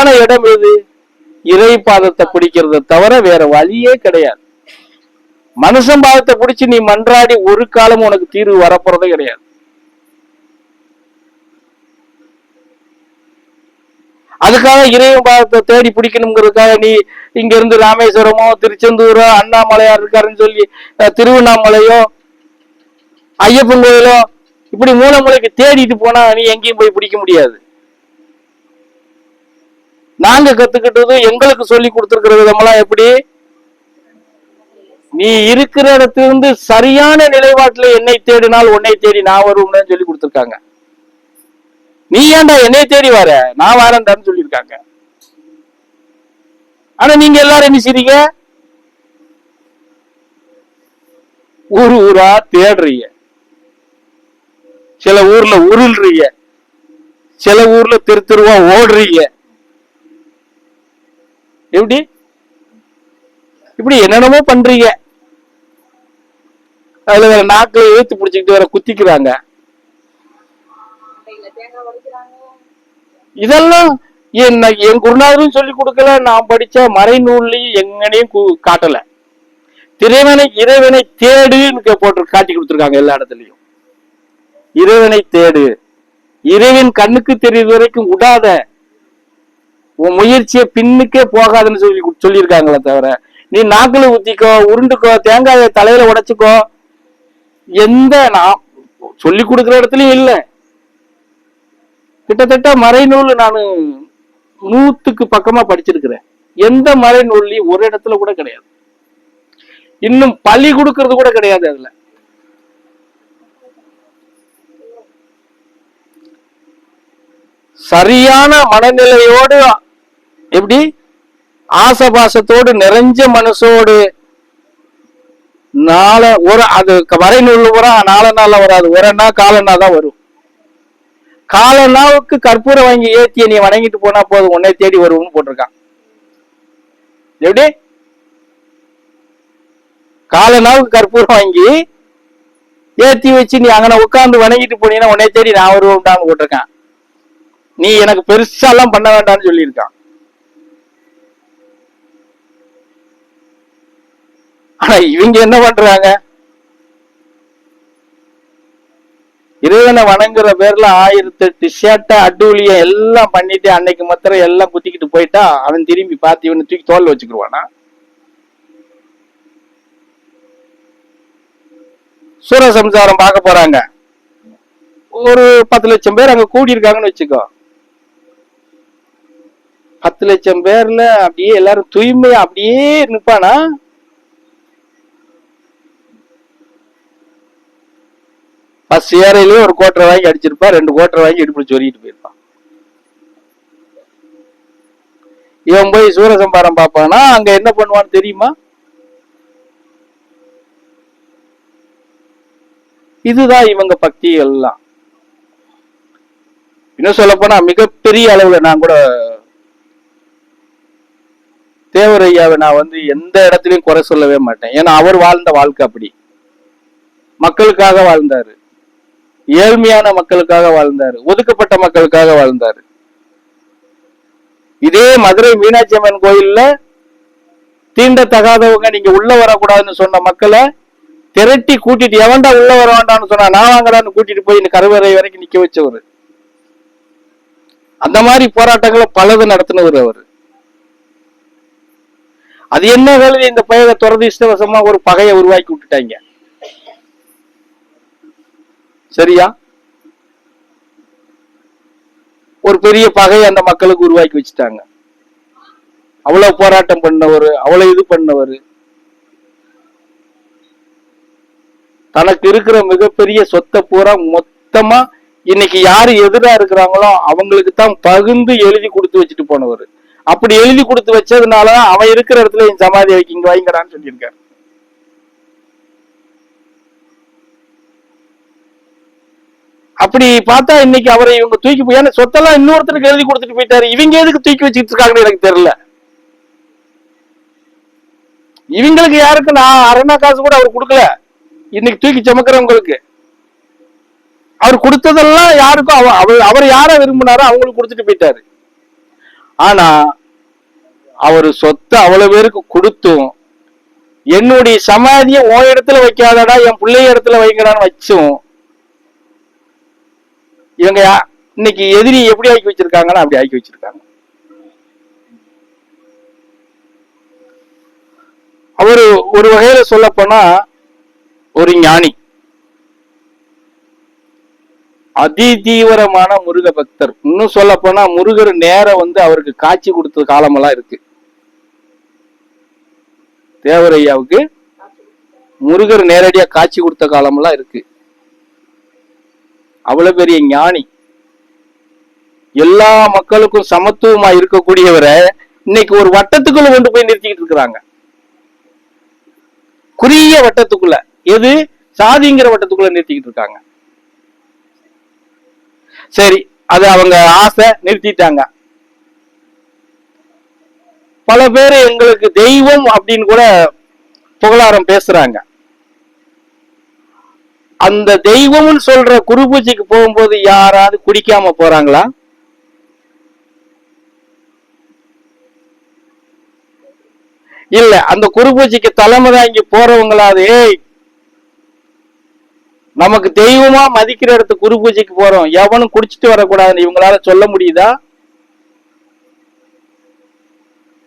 சரியான இடம் எது? இறை பாதத்தை பிடிக்கிறத தவிர வேற வழியே கிடையாது. மனுஷன் பாதத்தை பிடிச்சி நீ மன்றாடி ஒரு காலம் உனக்கு தீர்வு வரப்போறதே கிடையாது. அதுக்காக இறைவன் பாதத்தை தேடி பிடிக்கணுங்கிறதுக்காக நீ இங்க இருந்து ராமேஸ்வரமோ திருச்செந்தூரோ அண்ணாமலையார் இருக்காருன்னு சொல்லி திருவண்ணாமலையோ ஐயப்பன் கோயிலோ இப்படி மூலமலைக்கு தேடிட்டு போனா நீ எங்கேயும் போய் பிடிக்க முடியாது. நாங்க கத்துக்கிட்டது எங்களுக்கு சொல்லி கொடுத்துருக்கிற விதமெல்லாம் எப்படி? நீ இருக்கிற இடத்திலிருந்து சரியான நிலைப்பாட்டுல என்னை தேடினால் உன்னை தேடி நான் வருவேன்னு சொல்லி கொடுத்துருக்காங்க. நீ ஏன்டா என்னை தேடி வர? நான் வரேன்டான்னு சொல்லியிருக்காங்க. ஆனா நீங்க எல்லாரும் என்ன செய்றீங்க? ஊர் ஊரா தேடுறீங்க. சில ஊர்ல உருள்றீங்க. சில ஊர்ல தெரு தெருவா ஓடுறீங்க. எப்படி? இப்படி என்னென்னமோ பண்றீங்க. அதுல வேற நாக்குல இழுத்து பிடிச்சிக்கிட்டு வேற குத்திக்கிறாங்க. இதெல்லாம் என் என் குருநாதரும் சொல்லி கொடுக்கல நான் படிச்ச மறைநூல்லையும் எங்கனையும் காட்டல. இறைவனை இறைவனை தேடுன்னு கே- போட்டு காட்டி கொடுத்துருக்காங்க எல்லா இடத்துலயும். இறைவனை தேடு. இறைவன் கண்ணுக்கு தெரியுது வரைக்கும் விடாத உன் முயற்சியை பின்னுக்கே போகாதுன்னு சொல்லி சொல்லியிருக்காங்களே தவிர நீ நாக்கில் ஊத்திக்கோ உருண்டுக்கோ தேங்காயை தலையில உடைச்சுக்கோ எந்த நான் சொல்லி கொடுக்குற இடத்துலயும் இல்லை. கிட்டத்தட்ட மறைநூல் நான் நூத்துக்கு பக்கமா படிச்சிருக்கிறேன். எந்த மறைநூல்லையும் ஒரு இடத்துல கூட கிடையாது. இன்னும் பழி கொடுக்கறது கூட கிடையாது அதுல. சரியான மனநிலையோடு எப்படி? ஆசபாசத்தோடு நிறைஞ்ச மனசோடு. நாளை ஒரு அது மறைநூல் பூரா நாலு நாள்ல வராது. ஒரு நாள் காலனா தான் வரும். காலனாவுக்கு கற்பூரம் வாங்கி ஏத்திய நீ வணங்கிட்டு போனா போதும் உன்னை தேடி வருவோம்னு போட்டிருக்கான். எப்படி? காலனாவுக்கு கற்பூரம் வாங்கி ஏத்தி வச்சு நீ அங்கன உட்காந்து வணங்கிட்டு போனீங்கன்னா உன்னை தேடி நான் வருவோம்டான்னு போட்டிருக்கான். நீ எனக்கு பெருசாலாம் பண்ண வேண்டாம்னு சொல்லியிருக்கான். ஆனா இவங்க என்ன பண்றாங்க? இறைவனை வணங்குற பேர்ல ஆயிரத்தி எட்டு ஷர்ட்டை அட்டூழியம் எல்லாம் பண்ணிட்டு அன்னைக்கு மாத்திரம் எல்லாம் குத்திக்கிட்டு போயிட்டா அவன் திரும்பி பார்த்து இவனை தூக்கி தோல்ல சூர சூரசம்சாரம் பார்க்க போறாங்க. ஒரு பத்து லட்சம் பேர் அங்க கூடி வச்சுக்கோ. பத்து லட்சம் பேர்ல அப்படியே எல்லாரும் தூய்மையா அப்படியே நிப்பானா? பஸ் ஒரு கோட்டரை வாங்கி அடிச்சிருப்பான் ரெண்டு கோட்டரை வாங்கி இடுப்பு சொல்லிட்டு போயிருப்பான். இவன் போய் சூரசம்பாரம் பார்ப்பானா? அங்க என்ன பண்ணுவான்னு தெரியுமா? இதுதான் இவங்க பக்தி எல்லாம் இன்னும் சொல்ல போனா மிகப்பெரிய அளவுல நான் கூட தேவரையாவை நான் வந்து எந்த இடத்துலயும் குறை சொல்லவே மாட்டேன். ஏன்னா அவர் வாழ்ந்த வாழ்க்கை அப்படி. மக்களுக்காக வாழ்ந்தாரு. ஏழ்மையான மக்களுக்காக வாழ்ந்தாரு ஒதுக்கப்பட்ட மக்களுக்காக வாழ்ந்தாரு. இதே மதுரை மீனாட்சி அம்மன் கோயில்ல தீண்டத்தகாதவங்க நீங்க உள்ள வரக்கூடாதுன்னு சொன்ன மக்களை திரட்டி கூட்டிட்டு எவன்டா உள்ள வர வேண்டாம்னு சொன்னா நான் வாங்கடான்னு கூட்டிட்டு போய் இந்த கருவறை வரைக்கும் நிக்க வச்சவர். அந்த மாதிரி போராட்டங்களை பலது நடத்தினவர் அவர். அது என்ன வேலை இந்த பயிரை துரதிருஷ்டவசமா ஒரு பகையை உருவாக்கி விட்டுட்டாங்க. சரியா? ஒரு பெரிய பகையை அந்த மக்களுக்கு உருவாக்கி வச்சுட்டாங்க. அவ்வளவு போராட்டம் பண்ணவர் அவ்வளவு இது பண்ணவர். தனக்கு இருக்கிற மிகப்பெரிய சொத்தை பூரா மொத்தமா இன்னைக்கு யாரு எதிரா இருக்கிறாங்களோ அவங்களுக்கு தான் பகிர்ந்து எழுதி கொடுத்து வச்சுட்டு போனவர். அப்படி எழுதி கொடுத்து வச்சதுனாலதான் அவன் இருக்கிற இடத்துல என் சமாதி வைக்க இங்க வைங்கடான்னு சொல்லியிருக்காரு. அப்படி பார்த்தா இன்னைக்கு அவரை இவங்க தூக்கி போய் ஏன்னா சொத்தெல்லாம் இன்னொருத்தருக்கு எழுதி கொடுத்துட்டு போயிட்டாரு. இவங்க எதுக்கு தூக்கி வச்சுட்டு இருக்காங்கன்னு எனக்கு தெரியல. இவங்களுக்கு யாருக்கு நான் அரணா காசு கூட அவர் கொடுக்கல. இன்னைக்கு தூக்கி சுமக்கிறவங்களுக்கு. அவர் கொடுத்ததெல்லாம் யாருக்கும் அவ- அவர் அவர் யாரை விரும்பினாரோ அவங்களுக்கு கொடுத்துட்டு போயிட்டாரு. ஆனா அவர் சொத்தை அவ்வளவு பேருக்கு கொடுத்தும் என்னுடைய சமாதியை உன் இடத்துல வைக்காதடா என் பிள்ளைய இடத்துல வைங்கடான்னு வச்சும் இவங்க இன்னைக்கு எதிரி எப்படி ஆக்கி வச்சிருக்காங்கன்னா அப்படி ஆக்கி வச்சிருக்காங்க. அவரு ஒரு வகையில சொல்ல போனா ஒரு ஞானி. அதி தீவிரமான முருக பக்தர். இன்னும் சொல்ல போனா முருகர் நேரம் வந்து அவருக்கு காட்சி கொடுத்த காலமெல்லாம் இருக்கு. தேவரையாவுக்கு முருகர் நேரடியா காட்சி கொடுத்த காலமெல்லாம் இருக்கு. அவ்வளவு பெரிய ஞானி. எல்லா மக்களுக்கும் சமத்துவமா இருக்கக்கூடியவரை இன்னைக்கு ஒரு வட்டத்துக்குள்ள கொண்டு போய் நிறுத்திக்கிட்டு இருக்கிறாங்க. குறுகிய வட்டத்துக்குள்ள எது? சாதிங்கிற வட்டத்துக்குள்ள நிறுத்திக்கிட்டு இருக்காங்க. சரி அது அவங்க ஆசை நிறுத்திட்டாங்க. பல பேர் எங்களுக்கு தெய்வம் அப்படின்னு கூட புகழாரம் பேசுறாங்க. அந்த தெய்வம்னு சொல்ற குரு பூஜைக்கு போகும்போது யாராவது குடிக்காம போறாங்களா? இல்ல அந்த குரு பூஜைக்கு தலைமை தாங்கி போறவங்களாவது நமக்கு தெய்வமா மதிக்கிற இடத்து குரு பூஜைக்கு போறோம். எவனும் குடிச்சிட்டு வரக்கூடாதுன்னு இவங்களால சொல்ல முடியுதா?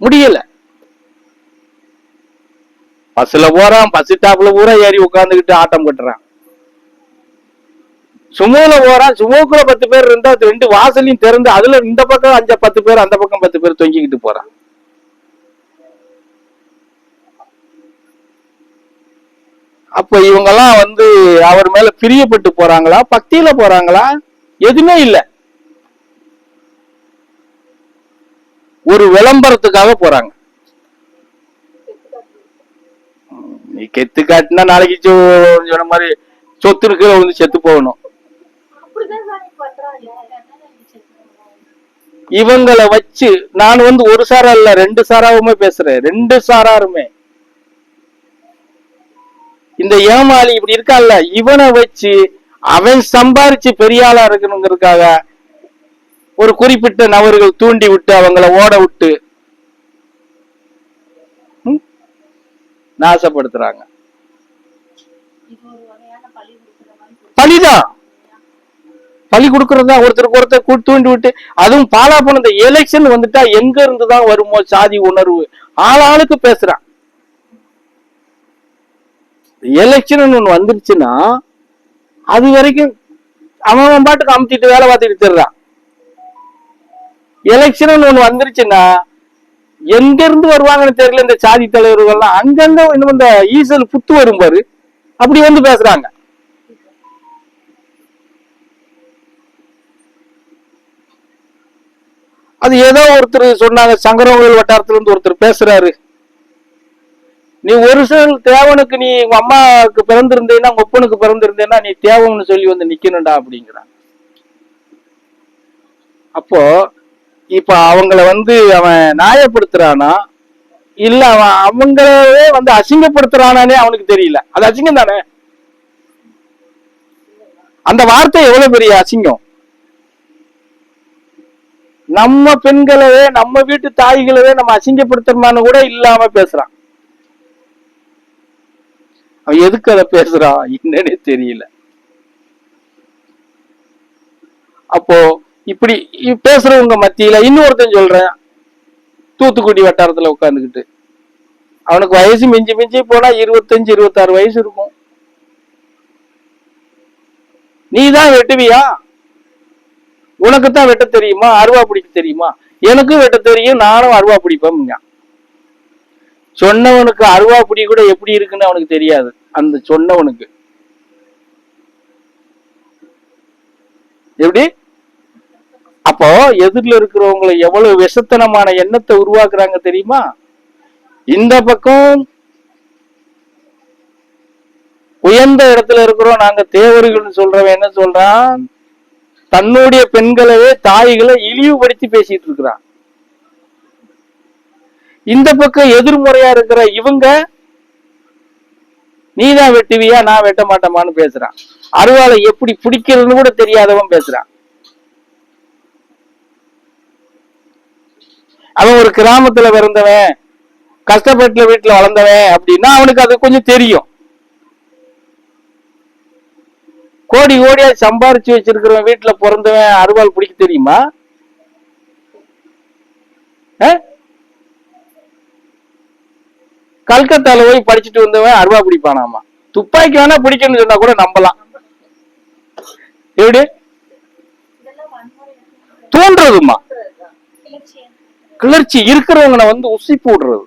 முடியல. பஸ்ல போறான் பஸ் ஸ்டாப்ல பூரா ஏறி உட்காந்துக்கிட்டு ஆட்டம் கட்டுறான். சுமூல போறான் சுமூக்குல பத்து பேர் இருந்தா அது ரெண்டு வாசலையும் திறந்து அதுல இந்த பக்கம் அஞ்சு பத்து பேர் அந்த பக்கம் பத்து பேர் தொங்கிக்கிட்டு போறான் அப்ப இவங்கெல்லாம் வந்து அவர் மேல பிரியப்பட்டு போறாங்களா பக்தியில போறாங்களா எதுவுமே இல்லை ஒரு விளம்பரத்துக்காக போறாங்க நீ கெத்து காட்டினா நாளைக்கு சொன்ன மாதிரி சொத்து இருக்கிற வந்து செத்து போகணும் அப்படிதான் சாமி பண்றாங்க அதனால எனக்கு இவங்களை வச்சு நான் வந்து ஒரு சாரா இல்ல ரெண்டு சாராவுமே பேசுறேன். ரெண்டு சாராருமே. இந்த ஏமாளி இப்படி இருக்கான்ல இவனை வச்சு அவன் சம்பாரிச்சு பெரிய ஆளா இருக்கணுங்கிறதுக்காக ஒரு குறிப்பிட்ட நபர்கள் தூண்டி விட்டு அவங்கள ஓட விட்டு நாசப்படுத்துறாங்க. பழிதான். பழி கொடுக்கறது தான் ஒருத்தருக்கு ஒருத்தர் கூ- தூண்டி விட்டு அதுவும் பாலா போன இந்த எலெக்ஷன் வந்துட்டா எங்க இருந்து தான் வருமோ சாதி உணர்வு? ஆளாளுக்கு பேசுறான். எலெக்ஷன் ஒண்ணு வந்துருச்சுன்னா அது வரைக்கும் அவன் பாட்டுக்கு அமுத்திட்டு வேலை பார்த்துட்டு திடுறான் எலெக்ஷன் ஒண்ணு வந்துருச்சுன்னா எங்க இருந்து வருவாங்கன்னு தெரியல இந்த சாதி தலைவர்கள்லாம். அங்கங்க இன்னும் இந்த ஈசல் புத்து வரும் பாரு. அப்படி வந்து பேசுறாங்க. அது ஏதோ ஒருத்தர் சொன்னாங்க சங்கரவர்கள் வட்டாரத்திலிருந்து ஒருத்தர் பேசுறாரு. நீ ஒரு சில தேவனுக்கு நீ உங்க அம்மாவுக்கு பிறந்திருந்தேன்னா உங்க ஒப்பனுக்கு பிறந்திருந்தேன்னா நீ தேவம்னு சொல்லி வந்து நிக்கணும்டா அப்படிங்கிறான் அப்போ இப்ப அவங்கள வந்து அவன் நியாயப்படுத்துறானா? இல்ல அவன் அவங்களவே வந்து அசிங்கப்படுத்துறானே அவனுக்கு தெரியல. அது அசிங்கம் தானே அந்த வார்த்தை எவ்வளவு பெரிய அசிங்கம்? நம்ம பெண்களவே நம்ம வீட்டு தாய்களவே நம்ம அசிங்கப்படுத்துறமான்னு கூட இல்லாம பேசுறான். அவன் எதுக்கு அதை பேசுறான்? என்னன்னே தெரியல. அப்போ இப்படி பேசுறவங்க மத்தியில இன்னொருத்தன் சொல்றேன். தூத்துக்குடி வட்டாரத்துல உட்காந்துக்கிட்டு அவனுக்கு வயசு மிஞ்சி மிஞ்சி போனா இருபத்தஞ்சு இருபத்தாறு வயசு இருக்கும். நீ தான் வெட்டுவியா? உனக்கு தான் வெட்ட தெரியுமா? அருவா பிடிக்க தெரியுமா? எனக்கும் வெட்ட தெரியும் நானும் அருவா பிடிப்பேன் சொன்னவனுக்கு அருவா பிடி கூட எப்படி இருக்குன்னு அவனுக்கு தெரியாது. அந்த சொன்னவனுக்கு. எப்படி? அப்போ எதிரில் இருக்கிறவங்களை எவ்வளவு விசத்தனமான எண்ணத்தை உருவாக்குறாங்க தெரியுமா? இந்த பக்கம் உயர்ந்த இடத்துல இருக்கிறோம் நாங்க தேவர்கள்னு சொல்றவன் என்ன சொல்றான்? தன்னுடைய பெண்களவே தாய்களை இழிவுபடுத்தி பேசிட்டு இருக்கிறான். இந்த பக்கம் எதிர்முறையா இருக்கிற இவங்க நீதான் வெட்டுவியா நான் வெட்ட மாட்டோமான்னு பேசுறான். அருவாளை எப்படி பிடிக்கிறதுன்னு கூட தெரியாதவன் பேசுறான். அவன் ஒரு கிராமத்துல பிறந்தவன் கஷ்டப்பட்டுல வீட்டுல வளர்ந்தவன் அப்படின்னா அவனுக்கு அது கொஞ்சம் தெரியும். கோடி கோடியா சம்பாரிச்சு வச்சிருக்கிறவன் வீட்டுல பிறந்தவன் அருவாள் பிடிக்க தெரியுமா? ஆ? கல்கத்தால போய் படிச்சுட்டு வந்தவன் அருவா பிடிப்பானாமா? துப்பாக்கி வேணா பிடிக்கணும்னு சொன்னா கூட நம்பலாம். எப்படி? இதெல்லாம் தூண்டுறதுமா கிளர்ச்சி. கிளர்ச்சி இருக்கிறவங்களை வந்து உசி போடுறது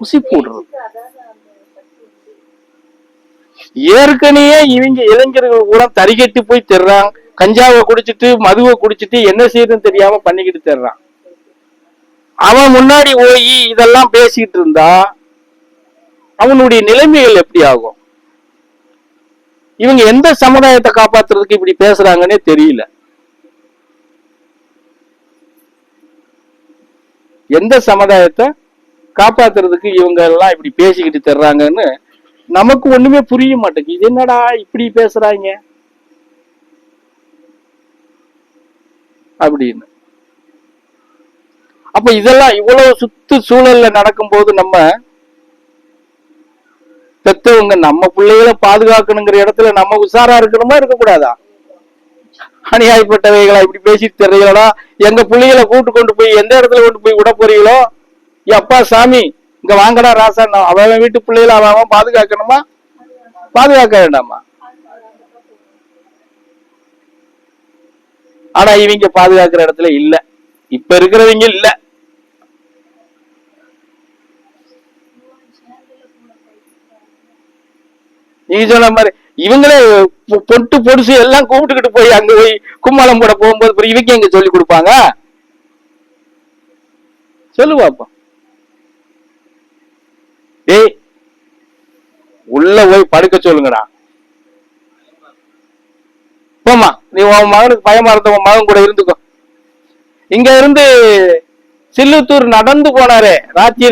உசி போடுறது ஏற்கனவே இவங்க இளைஞர்கள் கூட தறிகட்டு போய் தர்றான் கஞ்சாவை குடிச்சிட்டு மதுவை குடிச்சிட்டு என்ன செய்யறதுன்னு தெரியாம பண்ணிக்கிட்டு தர்றான் அவன் முன்னாடி போய் இதெல்லாம் பேசிக்கிட்டு இருந்தா அவனுடைய நிலைமைகள் எப்படி ஆகும்? இவங்க எந்த சமுதாயத்தை காப்பாத்துறதுக்கு இப்படி பேசுறாங்கன்னே தெரியல. எந்த சமுதாயத்தை காப்பாத்துறதுக்கு இவங்க எல்லாம் இப்படி பேசிக்கிட்டு தர்றாங்கன்னு நமக்கு ஒண்ணுமே புரிய மாட்டேங்குது. இது என்னடா இப்படி பேசுறாங்க? அப்படின்னு. அப்ப இதெல்லாம் இவ்வளவு சுத்து சூழல்ல நடக்கும்போது நம்ம பெத்தவங்க நம்ம பிள்ளைகளை பாதுகாக்கணுங்கிற இடத்துல நம்ம உஷாரா இருக்கணுமா இருக்கக்கூடாதா? அநியாயப்பட்டவைகளா இப்படி பேசிட்டு தெரியலடா. எங்க பிள்ளைகளை கூட்டு கொண்டு போய் எந்த இடத்துல கொண்டு போய் விட போறீங்களோ? எப்பா அப்பா சாமி இங்க வாங்கடா ராசா அவன் வீட்டு பிள்ளைகளை அவன் பாதுகாக்கணுமா? பாதுகாக்க வேண்டாமா? ஆனா இவங்க பாதுகாக்கிற இடத்துல இல்ல. இப்ப இருக்கிறவங்க இல்ல. நீ சொன்ன மாதிரி இவங்களே பொட்டு பொடுசு எல்லாம் கூப்பிட்டுக்கிட்டு போய் அங்க போய் கும்மாளம் போட போகும்போது அப்புறம் இவங்க எங்க சொல்லி கொடுப்பாங்க? சொல்லு பாப்போம். டேய் உள்ள போய் படுக்க சொல்லுங்கடா. போமா நீ உன் மகனுக்கு பயமா இருந்த உன் மகன் கூட இருந்துக்கோ. இங்க இருந்து சில்லுத்தூர் நடந்து போனாரு ராத்திரில